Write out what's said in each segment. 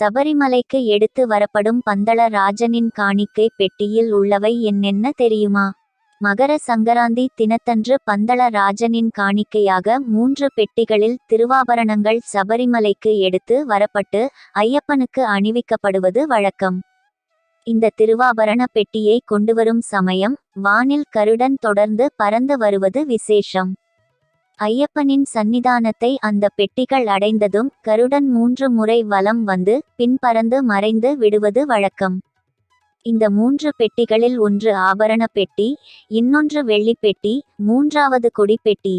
சபரிமலைக்கு எடுத்து வரப்படும் பந்தள ராஜனின் காணிக்கை பெட்டியில் உள்ளவை என்னென்ன தெரியுமா? மகர சங்கராந்தி தினத்தன்று பந்தள ராஜனின் காணிக்கையாக மூன்று பெட்டிகளில் திருவாபரணங்கள் சபரிமலைக்கு எடுத்து வரப்பட்டு ஐயப்பனுக்கு அணிவிக்கப்படுவது வழக்கம். இந்த திருவாபரண பெட்டியை கொண்டுவரும் சமயம் வானில் கருடன் தொடர்ந்து பறந்து வருவது விசேஷம். ஐயப்பனின் சன்னிதானத்தை அந்த பெட்டிகள் அடைந்ததும் கருடன் மூன்று முறை வலம் வந்து பின்பறந்து மறைந்து விடுவது வழக்கம். இந்த மூன்று பெட்டிகளில் ஒன்று ஆபரண பெட்டி இன்னொன்று வெள்ளி பெட்டி மூன்றாவது கொடி பெட்டி.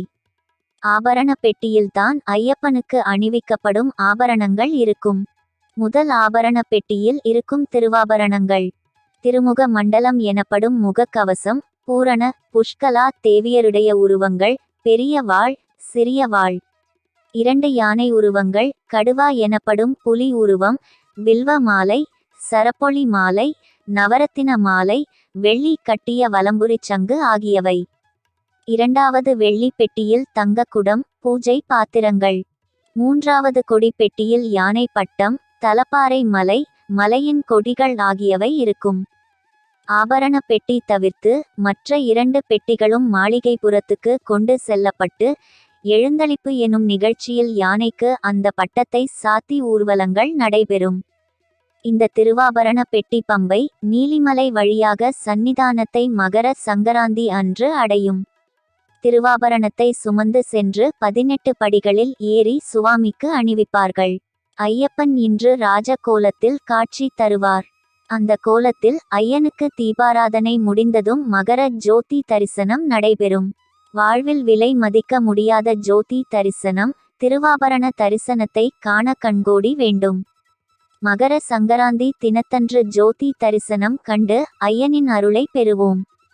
ஆபரண பெட்டியில்தான் ஐயப்பனுக்கு அணிவிக்கப்படும் ஆபரணங்கள் இருக்கும். முதல் ஆபரண பெட்டியில் இருக்கும் திருவாபரணங்கள். திருமுக மண்டலம் எனப்படும் முகக்கவசம் பூரண புஷ்கலா தேவியருடைய உருவங்கள் பெரிய வாள் சிறிய வாள். இரண்டு யானை உருவங்கள் கடுவா எனப்படும் புலி உருவம் வில்வ மாலை சரப்பொழி மாலை நவரத்தின மாலை வெள்ளி கட்டிய வலம்புரிச் சங்கு ஆகியவை. இரண்டாவது வெள்ளி பெட்டியில் தங்கக்குடம் பூஜை பாத்திரங்கள். மூன்றாவது கொடி பெட்டியில் யானை பட்டம் தலப்பாறை மலை மலையின் கொடிகள் ஆகியவை இருக்கும். ஆபரண பெட்டி தவிர்த்து மற்ற இரண்டு பெட்டிகளும் மாளிகைபுரத்துக்கு கொண்டு செல்லப்பட்டு எழுந்தளிப்பு எனும் நிகழ்ச்சியில் யானைக்கு அந்த பட்டத்தை சாத்தி ஊர்வலங்கள் நடைபெறும். இந்த திருவாபரண பெட்டி பம்பை நீலிமலை வழியாக சன்னிதானத்தை மகர சங்கராந்தி அன்று அடையும். திருவாபரணத்தை சுமந்து சென்று பதினெட்டு படிகளில் ஏறி சுவாமிக்கு அணிவிப்பார்கள். ஐயப்பன் இன்று ராஜகோலத்தில் காட்சி தருவார். அந்த கோலத்தில் ஐயனுக்கு தீபாராதனை முடிந்ததும் மகர ஜோதி தரிசனம் நடைபெறும். வாழ்வில் விலை மதிக்க முடியாத ஜோதி தரிசனம் திருவாபரண தரிசனத்தை காண கண்கோடி வேண்டும். மகர சங்கராந்தி தினத்தன்று ஜோதி தரிசனம் கண்டு ஐயனின் அருளை பெறுவோம்.